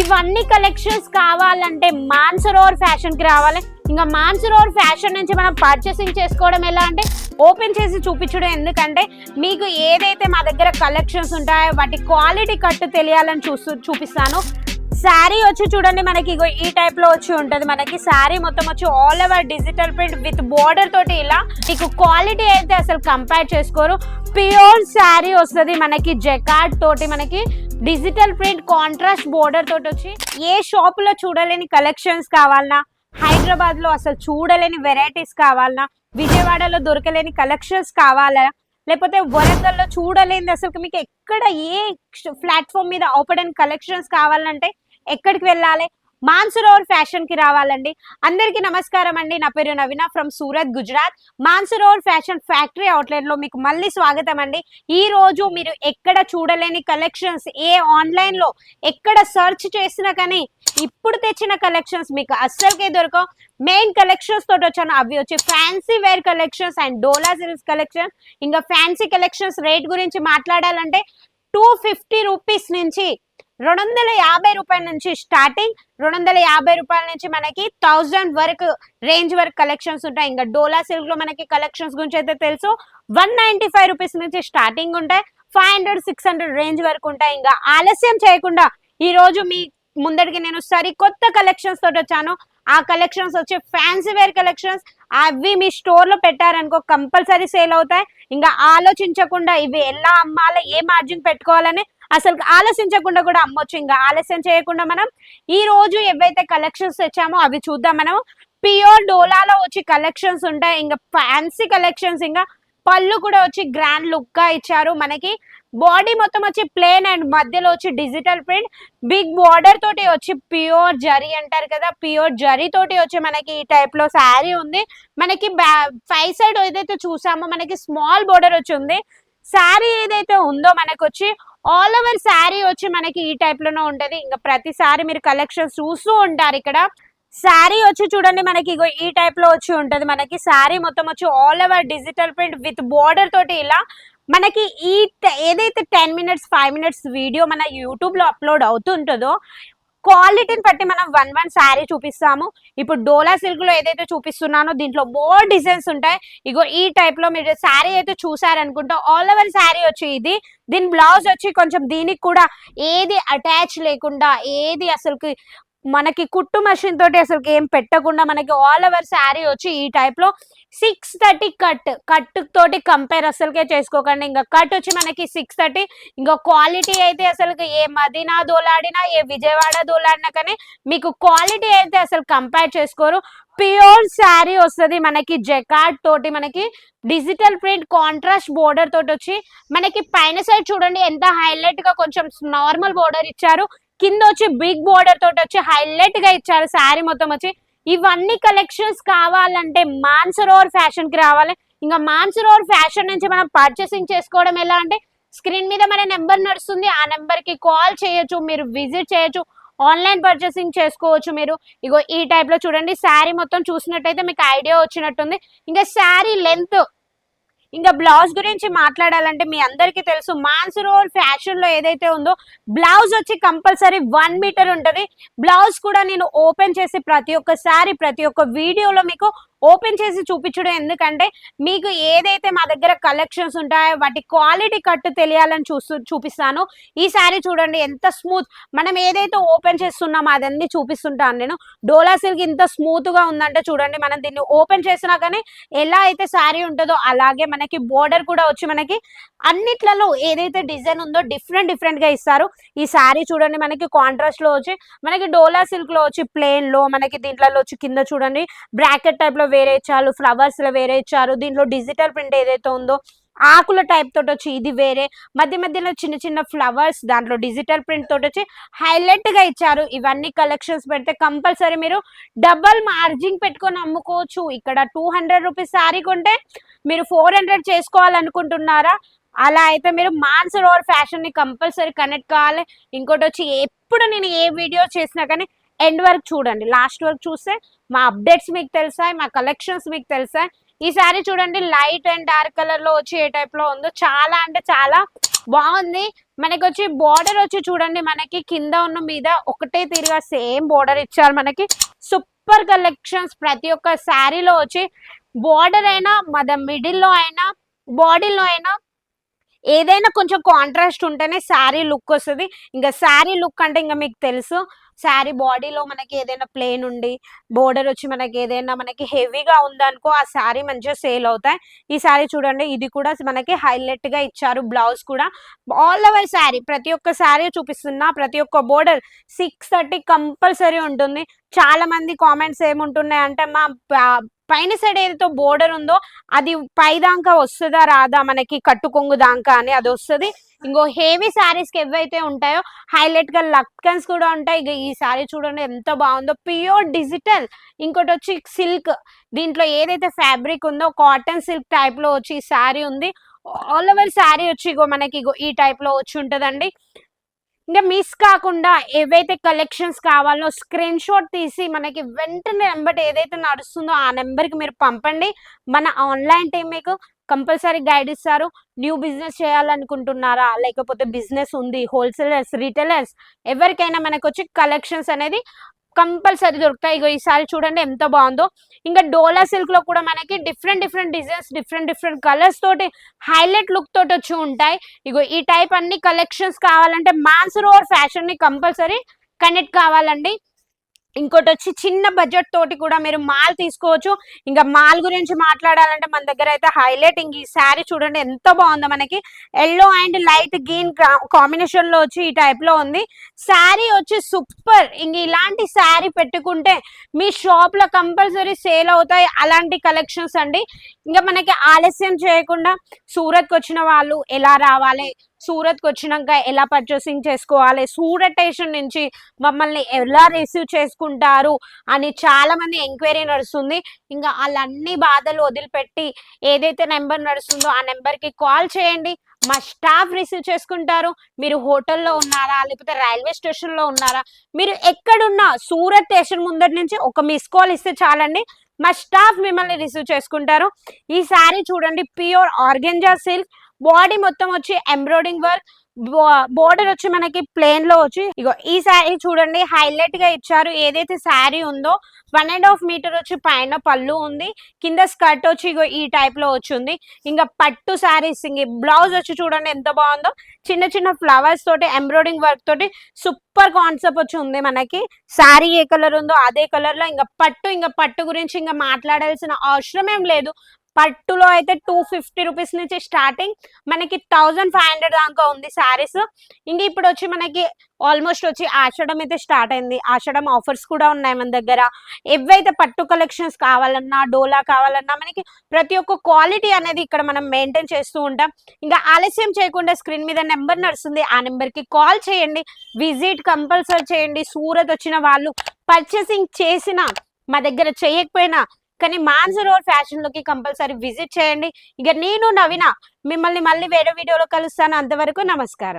ఇవన్నీ కలెక్షన్స్ కావాలంటే మాన్సరోవర్ ఫ్యాషన్కి రావాలి. ఇంకా మాన్సరోవర్ ఫ్యాషన్ నుంచి మనం పర్చేసింగ్ చేసుకోవడం ఎలా అంటే ఓపెన్ చేసి చూపించడం ఎందుకంటే మీకు ఏదైతే మా దగ్గర కలెక్షన్స్ ఉంటాయో వాటి క్వాలిటీ కట్టు తెలియాలని చూస్తూ చూపిస్తాను. శారీ వచ్చి చూడండి మనకి ఇగో ఈ టైప్లో వచ్చి ఉంటుంది. మనకి శారీ మొత్తం వచ్చి all over digital print with border తోటి ఇలా మీకు క్వాలిటీ అయితే అసలు కంపేర్ చేసుకోరు. ప్యూర్ శారీ వస్తుంది మనకి జెకార్డ్ తోటి మనకి డిజిటల్ ప్రింట్ కాంట్రాస్ట్ బోర్డర్ తోటి వచ్చి ఏ షాప్లో చూడలేని కలెక్షన్స్ కావాలన్నా హైదరాబాద్లో అసలు చూడలేని వెరైటీస్ కావాలన్నా విజయవాడలో దొరకలేని కలెక్షన్స్ కావాలా లేకపోతే వరంగల్లో చూడలేని అసలు మీకు ఎక్కడ ఏ ప్లాట్ఫామ్ మీద ఓపెన్ కలెక్షన్స్ కావాలంటే ఎక్కడికి వెళ్ళాలి? మాన్సరోవర్ ఫ్యాషన్కి రావాలండి. అందరికీ నమస్కారం అండి. నా పేరు Naveena from Surat Gujarat. Mansarovar fashion factory అవుట్లెట్లో మీకు మళ్ళీ స్వాగతం అండి. ఈ రోజు మీరు ఎక్కడ చూడలేని కలెక్షన్స్ ఏ ఆన్లైన్లో ఎక్కడ సెర్చ్ చేసినా కానీ ఇప్పుడు తెచ్చిన కలెక్షన్స్ మీకు అస్సలకే దొరకవు. మెయిన్ కలెక్షన్స్ తోటి వచ్చాను. అవి వచ్చి fancy wear collections and Dola silks collection ఇంకా ఫ్యాన్సీ కలెక్షన్స్ రేట్ గురించి మాట్లాడాలంటే టూ ఫిఫ్టీ రూపీస్ నుంచి రెండు వందల యాభై రూపాయల నుంచి స్టార్టింగ్ రెండు వందల యాభై రూపాయల నుంచి మనకి థౌజండ్ వరకు రేంజ్ వరకు కలెక్షన్స్ ఉంటాయి. ఇంకా డోలా సిల్క్లో మనకి కలెక్షన్స్ గురించి అయితే తెలుసు. వన్ నైన్టీ ఫైవ్ రూపీస్ నుంచి స్టార్టింగ్ ఉంటాయి. Five hundred six hundred range వరకు ఉంటాయి. ఇంకా ఆలస్యం చేయకుండా ఈ రోజు మీ ముందడికి నేను సరికొత్త కలెక్షన్స్ తోటి వచ్చాను. ఆ కలెక్షన్స్ వచ్చి ఫ్యాన్సీ వేర్ కలెక్షన్స్ అవి మీ స్టోర్లో పెట్టారనుకో కంపల్సరీ సేల్ అవుతాయి. ఇంకా ఆలోచించకుండా ఇవి ఎలా అమ్మాలి ఏ మార్జిన్ పెట్టుకోవాలని అసలు ఆలోచించకుండా కూడా అమ్మొచ్చు. ఇంకా ఆలస్యం చేయకుండా మనం ఈ రోజు ఏవైతే కలెక్షన్స్ తెచ్చామో అవి చూద్దాం మనం. ప్యూర్ డోలాలో వచ్చి కలెక్షన్స్ ఉంటాయి. ఇంకా ఫ్యాన్సీ కలెక్షన్స్ ఇంకా పళ్ళు కూడా వచ్చి గ్రాండ్ లుక్గా ఇచ్చారు మనకి. బాడీ మొత్తం వచ్చి ప్లేన్ అండ్ మధ్యలో వచ్చి డిజిటల్ ప్రింట్ బిగ్ బార్డర్ తోటి వచ్చి ప్యూర్ జరీ అంటారు కదా ప్యూర్ జరీ తోటి వచ్చి మనకి ఈ టైప్లో శారీ ఉంది. మనకి ఫైవ్ సైడ్ ఏదైతే చూసామో మనకి స్మాల్ బోర్డర్ వచ్చి ఉంది. శారీ ఏదైతే ఉందో మనకు వచ్చి ఆల్ ఓవర్ శారీ వచ్చి మనకి ఈ టైప్లోనే ఉంటది ఇంకా ప్రతిసారి మీరు కలెక్షన్స్ చూస్తూ ఉంటారు ఇక్కడ. శారీ వచ్చి చూడండి మనకి ఇగో ఈ టైప్లో వచ్చి ఉంటది. మనకి శారీ మొత్తం వచ్చి all over digital print with border తోటి ఇలా మనకి ఈ ఏదైతే ten minutes five minutes video మన యూట్యూబ్లో అప్లోడ్ అవుతుంటుందో క్వాలిటీని బట్టి మనం వన్ వన్ శారీ చూపిస్తాము. ఇప్పుడు డోలా సిల్క్లో ఏదైతే చూపిస్తున్నానో దీంట్లో బోర్ డిజైన్స్ ఉంటాయి. ఇగో ఈ టైప్లో మీరు శారీ అయితే చూసారనుకుంటే ఆల్ ఓవర్ శారీ వచ్చి ఇది. దీని బ్లౌజ్ వచ్చి కొంచెం దీనికి కూడా ఏది అటాచ్ లేకుండా ఏది అసలుకి మనకి కుట్టు మెషిన్ తోటి అసలు ఏం పెట్టకుండా మనకి ఆల్ ఓవర్ శారీ వచ్చి ఈ టైప్లో సిక్స్ థర్టీ కట్ కట్ తోటి కంపేర్ అసలుకే చేసుకోకండి. ఇంకా కట్ వచ్చి మనకి సిక్స్ థర్టీ ఇంకా క్వాలిటీ అయితే అసలు ఏ మదీనా దోలాడినా ఏ విజయవాడ దోలాడినా కానీ మీకు క్వాలిటీ అయితే అసలు కంపేర్ చేసుకోరు. ప్యూర్ శారీ వస్తుంది మనకి జెకార్డ్ తోటి మనకి డిజిటల్ ప్రింట్ కాంట్రాస్ట్ బోర్డర్ తోటి వచ్చి మనకి పైన సైడ్ చూడండి ఎంత హైలైట్గా కొంచెం నార్మల్ బోర్డర్ ఇచ్చారు. కింద వచ్చి బిగ్ బోర్డర్ తోటి వచ్చి హైలైట్గా ఇచ్చారు శారీ మొత్తం వచ్చి. ఇవన్నీ కలెక్షన్స్ కావాలంటే మాన్సరోవర్ ఫ్యాషన్కి రావాలి. ఇంకా మాన్సరోవర్ ఫ్యాషన్ నుంచి మనం పర్చేసింగ్ చేసుకోవడం ఎలా అంటే స్క్రీన్ మీద మన నెంబర్ నడుస్తుంది. ఆ నెంబర్కి కాల్ చేయొచ్చు మీరు విజిట్ చేయొచ్చు ఆన్లైన్ పర్చేసింగ్ చేసుకోవచ్చు మీరు. ఇగో ఈ టైప్లో చూడండి శారీ మొత్తం చూసినట్టయితే మీకు ఐడియా వచ్చినట్టుంది. ఇంకా శారీ లెంత్ ఇంకా బ్లౌజ్ గురించి మాట్లాడాలంటే మీ అందరికీ తెలుసు. మాన్సరోల్ ఫ్యాషన్లో ఏదైతే ఉందో బ్లౌజ్ వచ్చి కంపల్సరీ వన్ మీటర్ ఉంటది. బ్లౌజ్ కూడా నేను ఓపెన్ చేసి ప్రతి ఒక్కసారి ప్రతి ఒక్క వీడియోలో మీకు ఓపెన్ చేసి చూపించడం ఎందుకంటే మీకు ఏదైతే మా దగ్గర కలెక్షన్స్ ఉంటాయో వాటి క్వాలిటీ కట్టు తెలియాలని చూస్తూ చూపిస్తాను. ఈ శారీ చూడండి ఎంత స్మూత్. మనం ఏదైతే ఓపెన్ చేస్తున్నామో అదన్నీ చూపిస్తుంటాను నేను. డోలా సిల్క్ ఇంత స్మూత్గా ఉందంటే చూడండి మనం దీన్ని ఓపెన్ చేసినా కానీ ఎలా అయితే శారీ ఉంటుందో అలాగే మనకి బోర్డర్ కూడా వచ్చి మనకి అన్నిట్లలో ఏదైతే డిజైన్ ఉందో డిఫరెంట్ డిఫరెంట్గా ఇస్తారు. ఈ శారీ చూడండి మనకి కాంట్రాస్ట్లో వచ్చి మనకి డోలా సిల్క్లో వచ్చి ప్లేన్లో మనకి దీంట్లో వచ్చి కింద చూడండి బ్రాకెట్ టైప్లో వేరే ఇచ్చారు ఫ్లవర్స్లో వేరే ఇచ్చారు దీంట్లో డిజిటల్ ప్రింట్ ఏదైతే ఉందో ఆకుల టైప్ తోటి వచ్చి ఇది వేరే. మధ్య మధ్యలో చిన్న చిన్న ఫ్లవర్స్ దాంట్లో డిజిటల్ ప్రింట్ తోటి వచ్చి హైలైట్గా ఇచ్చారు. ఇవన్నీ కలెక్షన్స్ పెడితే కంపల్సరీ మీరు డబల్ మార్జిన్ పెట్టుకొని అమ్ముకోవచ్చు. ఇక్కడ టూ హండ్రెడ్ రూపీస్ శారీ కొంటే మీరు ఫోర్ హండ్రెడ్ చేసుకోవాలనుకుంటున్నారా? అలా అయితే మీరు మాన్సర్ ఓవర్ ఫ్యాషన్ని కంపల్సరీ కనెక్ట్ కావాలి. ఇంకోటి వచ్చి ఎప్పుడు నేను ఏ వీడియో చేసినా కానీ ఎండ్ వరకు చూడండి. లాస్ట్ వరకు చూస్తే మా అప్డేట్స్ మీకు తెలుసాయి మా కలెక్షన్స్ మీకు తెలుసాయి. ఈ శారీ చూడండి లైట్ అండ్ డార్క్ కలర్లో వచ్చి ఏ టైప్లో ఉందో. చాలా అంటే చాలా బాగుంది. మనకి వచ్చి బోర్డర్ వచ్చి చూడండి మనకి కింద ఉన్న మీద ఒకటే తీరుగా సేమ్ బోర్డర్ ఇచ్చారు మనకి. సూపర్ కలెక్షన్స్ ప్రతి ఒక్క శారీలో వచ్చి బార్డర్ అయినా మన మిడిల్లో అయినా బాడీలో అయినా ఏదైనా కొంచెం కాంట్రాస్ట్ ఉంటేనే శారీ లుక్ వస్తుంది. ఇంకా శారీ లుక్ అంటే ఇంకా మీకు తెలుసు. శారీ బాడీలో మనకి ఏదైనా ప్లేన్ ఉండి బోర్డర్ వచ్చి మనకి ఏదైనా మనకి హెవీగా ఉందనుకో ఆ శారీ మంచిగా సేల్ అవుతాయి. ఈ శారీ చూడండి ఇది కూడా మనకి హైలైట్గా ఇచ్చారు. బ్లౌజ్ కూడా ఆల్ ఓవర్ శారీ ప్రతి ఒక్క శారీ చూపిస్తున్నా ప్రతి ఒక్క బోర్డర్ సిక్స్ థర్టీ కంపల్సరీ ఉంటుంది. చాలా మంది కామెంట్స్ ఏముంటున్నాయి అంటే మా పైన సైడ్ ఏదైతే బోర్డర్ ఉందో అది పైదాకా వస్తుందా రాదా? మనకి కట్టుకొంగు దాకా అని అది వస్తుంది. ఇంకో హెవీ శారీస్కి ఏవైతే ఉంటాయో హైలైట్గా లక్కన్స్ కూడా ఉంటాయి. ఇక ఈ శారీ చూడండి ఎంత బాగుందో. ప్యూర్ డిజిటల్ ఇంకోటి వచ్చి సిల్క్ దీంట్లో ఏదైతే ఫ్యాబ్రిక్ ఉందో కాటన్ సిల్క్ టైప్లో వచ్చి ఈ శారీ ఉంది. ఆల్ ఓవర్ శారీ వచ్చి ఇగో మనకి ఇగో ఈ టైప్లో వచ్చి ఉంటుందండి. ఇంకా మిస్ కాకుండా ఏవైతే కలెక్షన్స్ కావాలో స్క్రీన్ షాట్ తీసి మనకి వెంటనే నెంబర్ ఏదైతే నడుస్తుందో ఆ నెంబర్కి మీరు పంపండి. మన ఆన్లైన్ టీం మీకు కంపల్సరీ గైడ్ ఇస్తారు. న్యూ బిజినెస్ చేయాలనుకుంటున్నారా? లేకపోతే బిజినెస్ ఉంది. హోల్సేలర్స్ రీటైలర్స్ ఎవరికైనా మనకు వచ్చి కలెక్షన్స్ అనేది కంపల్సరీ దొరుకుతాయి. ఇగో ఈసారి చూడండి ఎంత బాగుందో. ఇంకా డోలా సిల్క్లో కూడా మనకి different different designs different different colours తోటి హైలైట్ లుక్ తోటి వచ్చి ఉంటాయి. ఇగో ఈ టైప్ అన్ని కలెక్షన్స్ కావాలంటే మాన్సరోవర్ ఫ్యాషన్ని కంపల్సరీ కనెక్ట్ కావాలండి. ఇంకోటి వచ్చి చిన్న బడ్జెట్ తోటి కూడా మీరు మాల్ తీసుకోవచ్చు. ఇంకా మాల్ గురించి మాట్లాడాలంటే మన దగ్గర అయితే హైలైట్ ఇంక ఈ శారీ చూడండి ఎంత బాగుందో మనకి. ఎల్లో అండ్ లైట్ గ్రీన్ కాంబినేషన్లో వచ్చి ఈ టైప్లో ఉంది. శారీ వచ్చి సూపర్ ఇంక ఇలాంటి శారీ పెట్టుకుంటే మీ షాప్లో కంపల్సరీ సేల్ అవుతాయి అలాంటి కలెక్షన్స్ అండి. ఇంకా మనకి ఆలస్యం చేయకుండా సూరత్కి వచ్చిన వాళ్ళు ఎలా రావాలి? సూరత్కి వచ్చినాక ఎలా పర్చేసింగ్ చేసుకోవాలి? సూరత్ స్టేషన్ నుంచి మమ్మల్ని ఎలా రిసీవ్ చేసుకుంటారు? అని చాలా మంది ఎంక్వైరీ నడుస్తుంది. ఇంకా వాళ్ళన్ని బాధలు వదిలిపెట్టి ఏదైతే నెంబర్ నడుస్తుందో ఆ నెంబర్కి కాల్ చేయండి. మా స్టాఫ్ రిసీవ్ చేసుకుంటారు. మీరు హోటల్లో ఉన్నారా? లేకపోతే రైల్వే స్టేషన్లో ఉన్నారా? మీరు ఎక్కడున్నా సూరత్ స్టేషన్ ముందటి నుంచి ఒక మిస్ కాల్ ఇస్తే చాలండి. మా స్టాఫ్ మిమ్మల్ని రిసీవ్ చేసుకుంటారు. ఈ శారీ చూడండి. Pure organza silk. బాడీ మొత్తం వచ్చి ఎంబ్రాయిడింగ్ వర్క్ బోర్డర్ వచ్చి మనకి ప్లేన్లో వచ్చి ఇగో ఈ శారీ చూడండి హైలైట్గా ఇచ్చారు. ఏదైతే శారీ ఉందో వన్ అండ్ హాఫ్ మీటర్ వచ్చి పైన పళ్ళు ఉంది. కింద స్కర్ట్ వచ్చి ఇగో ఈ టైప్లో వచ్చింది ఇంకా పట్టు శారీస్ ఇంక బ్లౌజ్ వచ్చి చూడండి ఎంత బాగుందో. చిన్న చిన్న ఫ్లవర్స్ తోటి ఎంబ్రాయిడింగ్ వర్క్ తోటి సూపర్ కాన్సెప్ట్ వచ్చి ఉంది మనకి. శారీ ఏ కలర్ ఉందో అదే కలర్లో. ఇంకా పట్టు ఇంకా పట్టు గురించి ఇంకా మాట్లాడాల్సిన అవసరం ఏం లేదు. పట్టులో అయితే టూ ఫిఫ్టీ రూపీస్ నుంచి స్టార్టింగ్ మనకి థౌజండ్ ఫైవ్ హండ్రెడ్ దాకా ఉంది శారీస్. ఇంకా ఇప్పుడు వచ్చి మనకి ఆల్మోస్ట్ వచ్చి ఆషడం అయితే స్టార్ట్ అయింది. ఆషడం ఆఫర్స్ కూడా ఉన్నాయి మన దగ్గర. ఎవైతే పట్టు కలెక్షన్స్ కావాలన్నా డోలా కావాలన్నా మనకి ప్రతి ఒక్క క్వాలిటీ అనేది ఇక్కడ మనం మెయింటైన్ చేస్తూ ఉంటాం. ఇంకా ఆలస్యం చేయకుండా స్క్రీన్ మీద నెంబర్ నడుస్తుంది. ఆ నెంబర్కి కాల్ చేయండి. విజిట్ కంపల్సరీ చేయండి. సూరత్ వచ్చిన వాళ్ళు పర్చేసింగ్ చేసిన మా దగ్గర చేయకపోయినా కానీ మాన్సరోవర్ ఫ్యాషన్లోకి కంపల్సరీ విజిట్ చేయండి. ఇక నేను నవీన మిమ్మల్ని మళ్ళీ వేరే వీడియోలో కలుస్తాను. అంతవరకు నమస్కారం.